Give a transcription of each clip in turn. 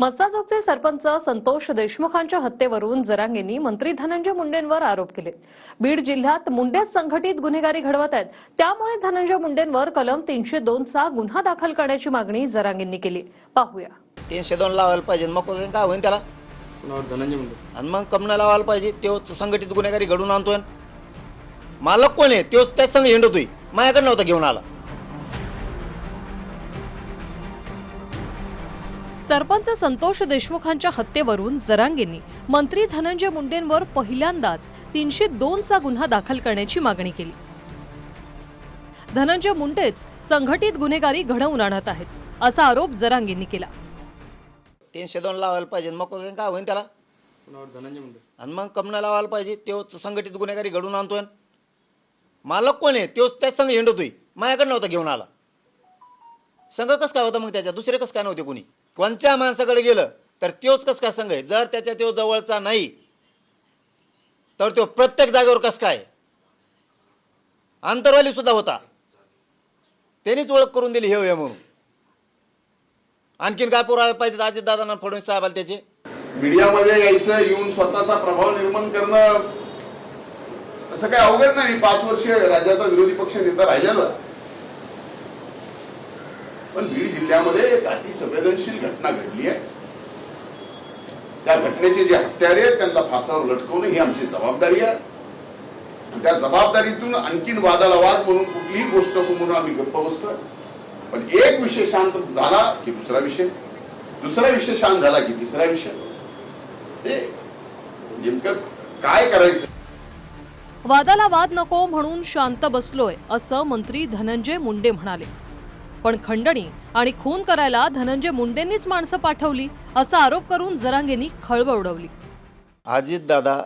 मस्साजोगचे सरपंच संतोष देशमुखांच्या हत्येवरून जरांगेंनी मंत्री धनंजय मुंडेंवर आरोप केले. बीड जिल्ह्यात मुंडेच संघटित गुन्हेगारी घडवत आहेत. त्यामुळे धनंजय मुंडेंवर कलम तीनशे दोनचा गुन्हा दाखल करण्याची मागणी जरांगेंनी केली. पाहूया. तीनशे दोन लावायला पाहिजे. मग काय होईल त्याला? धनंजय मुंडे. आणि मग कमना लावायला पाहिजे. तोच संघटित गुन्हेगारी घडून आणतोय. मालक कोण आहे? तोच त्याच संघ हिंडतोय. माझ्याकडे नव्हता घेऊन आला. सरपंच संतोष देशमुखांच्या हत्येवरून जरांगेंनी मंत्री धनंजय मुंडेंवर पहिल्यांदाच तीनशे दोनचा गुन्हा दाखल करण्याची मागणी केली. धनंजय मुंडेच संघटित गुन्हेगारी घडवून आणत आहेत असा आरोप जरांगेंनी केला. तीनशे दोन लावायला पाहिजे मग काय होईल त्याला? धनंजय मुंडे. आणि मग कमना लावायला पाहिजे तोच संघटित गुन्हेगारी घडून आणतोय. मालक कोण आहे? तोच त्याच संघ हिंडतोय. माझ्याकडे नव्हता घेऊन आला. संघ कसं काय होता मग त्याच्या दुसरे कसं काय नव्हते कुणी? कोणत्या माणसाकडे गेलं तर तोच कस काय संघ आहे? जर त्याच्या तो जवळचा नाही तर तो प्रत्येक जागेवर कस काय? आंतरवाली सुद्धा होता. त्यांनीच ओळख करून दिली हे हे म्हणून. आणखीन काय पुरावे पाहिजेत? अजित दादांना फडणवीस साहेबाला त्याचे. मीडियामध्ये यायचं येऊन स्वतःचा प्रभाव निर्माण करणं असं काही अवघड नाही. पाच वर्ष राज्याचा विरोधी पक्ष नेता राहिलेला. पण बीड जिल्ह्यामध्ये एक अति संवेदनशील घटना घडली आहे. त्या घटनेचे जे हत्यारे आहेत त्यांना फासावर लटकवणं ही आमची जबाबदारी आहे. त्या जबाबदारीतून आणखीन वादाला वाद म्हणून कुठलीही गोष्ट म्हणून आम्ही गप्प बसतोय पण एक विषय शांत झाला की दुसरा विषय. दुसरा विषय शांत झाला की तिसरा विषय. हे नेमकं काय करायचं? वादाला वाद नको म्हणून शांत बसलोय असं मंत्री धनंजय मुंडे म्हणाले. पण खंडणी आणि खून करायला धनंजय मुंडेंनीच माणसं पाठवली असा आरोप करून जरांगेंनी खळबळ उडवली. अजितदादा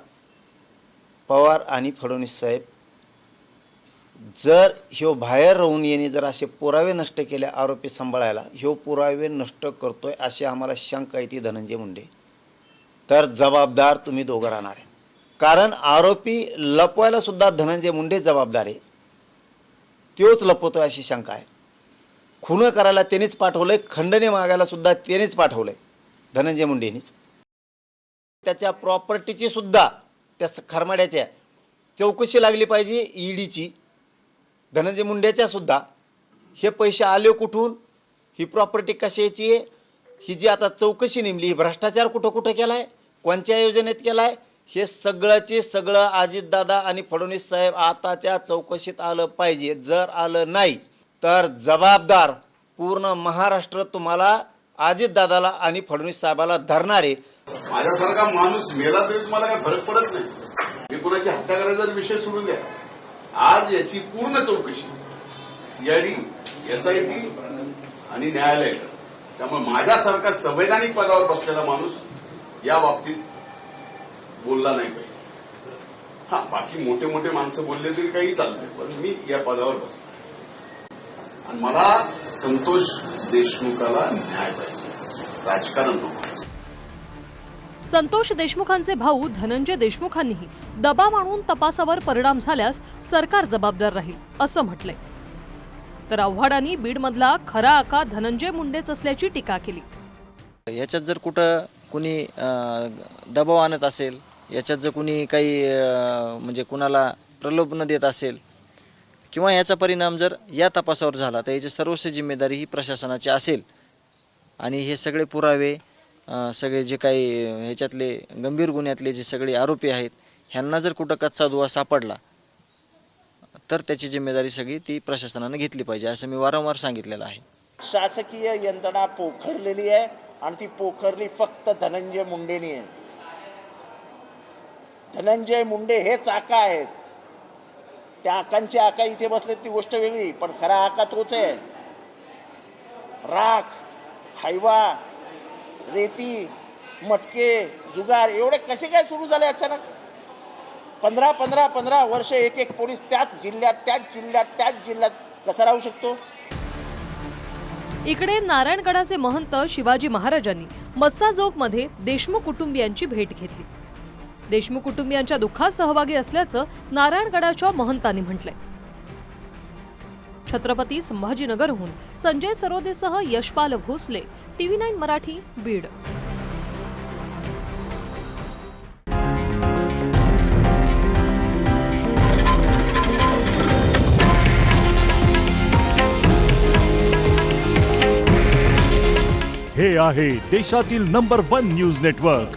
पवार आणि फडणवीस साहेब जर ह्यो बाहेर राहून येणे जर असे पुरावे नष्ट केले आरोपी सांभाळायला ह्यो पुरावे नष्ट करतोय अशी आम्हाला शंका आहे ती धनंजय मुंडे. तर जबाबदार तुम्ही दोघं राहणार आहे. कारण आरोपी लपवायला सुद्धा धनंजय मुंडे जबाबदार आहे. तोच लपवतोय अशी शंका आहे. खुनं करायला त्यांनीच पाठवलंय खंडणी मागायला सुद्धा त्यांनीच पाठवलंय धनंजय मुंडेनीच. त्याच्या प्रॉपर्टीची सुद्धा त्या स- खरमाड्याच्या चौकशी लागली पाहिजे ईडीची धनंजय मुंडेच्या सुद्धा. हे पैसे आले कुठून? ही प्रॉपर्टी कशाची आहे? ही जी आता चौकशी नेमली ही भ्रष्टाचार कुठं कुठं केला आहे कोणत्या योजनेत केला आहे हे सगळंचे सगळं अजितदादा आणि फडणवीस साहेब आताच्या चौकशीत आलं पाहिजे. जर आलं नाही तर जबाबदार पूर्ण महाराष्ट्र तुम्हाला अजितदादाला आणि फडणवीस साहेबाला धरणारे. माझ्यासारखा माणूस मेला तरी तुम्हाला काही फरक पडत नाही. मी कोणाची हत्या करायचा विषय सोडून द्या. आज याची पूर्ण चौकशी. सीआयडी एसआयटी आणि न्यायालय. त्यामुळे माझ्यासारखा संवैधानिक पदावर बसलेला माणूस या बाबतीत बोलला नाही पाहिजे. हा बाकी मोठे मोठे माणसं बोलले तरी काही चालतंय पण मी या पदावर बसलो. मला संतोष देशमुखाला न्याय पाहिजे. राजकारण नको संतोष देशमुखांचे भाऊ धनंजय देशमुखांनीही दबाव आणून तपासावर परिणाम झाल्यास सरकार जबाबदार राहील असं म्हटलंय. तर आव्हाडांनी बीडमधला खरा आका धनंजय मुंडेच असल्याची टीका केली. याच्यात जर कुठं कुणी दबाव आणत असेल याच्यात जर कुणी काही म्हणजे कुणाला प्रलोभन देत असेल किंवा याचा परिणाम जर या तपासावर झाला तर याची सर्वस्व जिम्मेदारी ही प्रशासनाची असेल. आणि हे सगळे पुरावे सगळे जे काही ह्याच्यातले गंभीर गुन्ह्यातले जे सगळे आरोपी आहेत ह्यांना जर कुठं कच्चा दुवा सापडला तर त्याची जिम्मेदारी सगळी ती प्रशासनानं घेतली पाहिजे असं मी वारंवार सांगितलेलं आहे. शासकीय यंत्रणा पोखरलेली आहे आणि ती पोखरली फक्त धनंजय मुंडेनी आहे. धनंजय मुंडे हेच आका आहेत. त्या आकांची आका इथे बसलेत ती गोष्ट वेगळी पण खरा आका तोच आहे. राख हायवा रेती मटके जुगार एवढे कसे काय सुरू झाले अचानक? पंधरा पंधरा पंधरा वर्ष एक एक पोलीस त्याच जिल्ह्यात त्याच जिल्ह्यात त्याच जिल्ह्यात कसा राहू शकतो? इकडे नारायणगडाचे महंत शिवाजी महाराजांनी मस्साजोगमध्ये देशमुख कुटुंबियांची भेट घेतली. देशमुख कुटुंबियांच्या दुःखात सहभागी असल्याचं नारायणगडाच्या महंतांनी म्हटलंय. छत्रपती संभाजीनगरहून संजय सरोदेसह यशपाल भोसले टीव्ही नाईन मराठी बीड. हे आहे देशातील नंबर वन न्यूज नेटवर्क